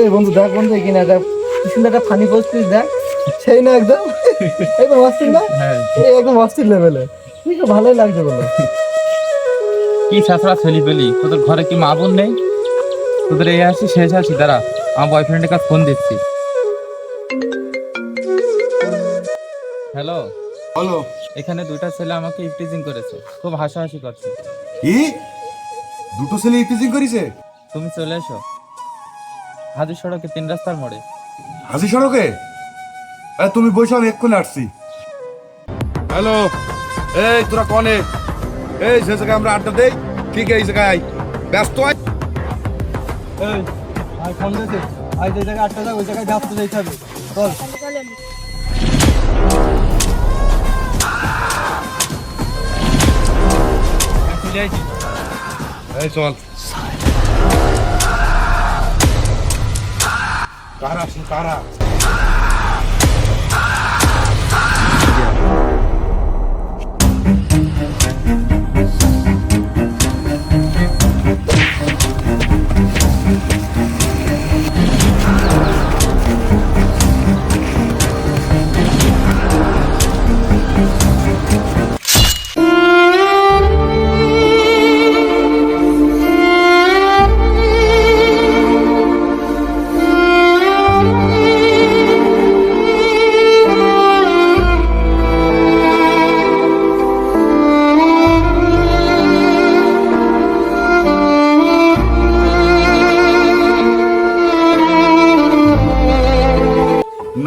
এই বন্ধু দেখ বন্ধু এখানে একটা কি সুন্দর একটা ফানি পোস্ট দেখ। সেই না একদম। একদম অস্থির না? হ্যাঁ। এই একদম অস্থির লেভেলে ঠিক আছে ভালোই লাগছে বলো। কি ছাত্রা ছেলি পেলি? তোদের ঘরে কি মা বোন নেই? তোদের এই আসি শেষ আসি দাঁড়া। আমার বয়ফ্রেন্ডের কাছে ফোন দিচ্ছি। হ্যালো বলো এখানে দুইটা ছেলে আমাকে ইফটিজিং করেছে। খুব হাসাহাসি করছে। কি? দুটো ছেলে ইফটিজিং করিছে? তুমি চলে এসো। হাজির সড়কে তিন রাস্তার মোড়ে। হাসি সড়কে? আরে তুমি বসে আমি এক্ষুনি আসছি। হ্যালো এই তোরা কনে? এই যে জায়গায় আমরা আড্ডা দেই ঠিক এই জায়গায় ব্যস্ত আয়। এই আর ফোন আজ যে জায়গায় আটটা যাক ওই জায়গায় যাচ্ছে যেতে হবে। চল এই চল। కారా కారా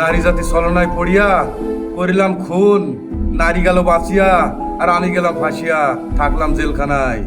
নারী জাতি ছলনায় পড়িয়া করিলাম খুন, নারী গেল বাঁচিয়া, আর আমি গেলাম ফাঁসিয়া, থাকলাম জেলখানায়।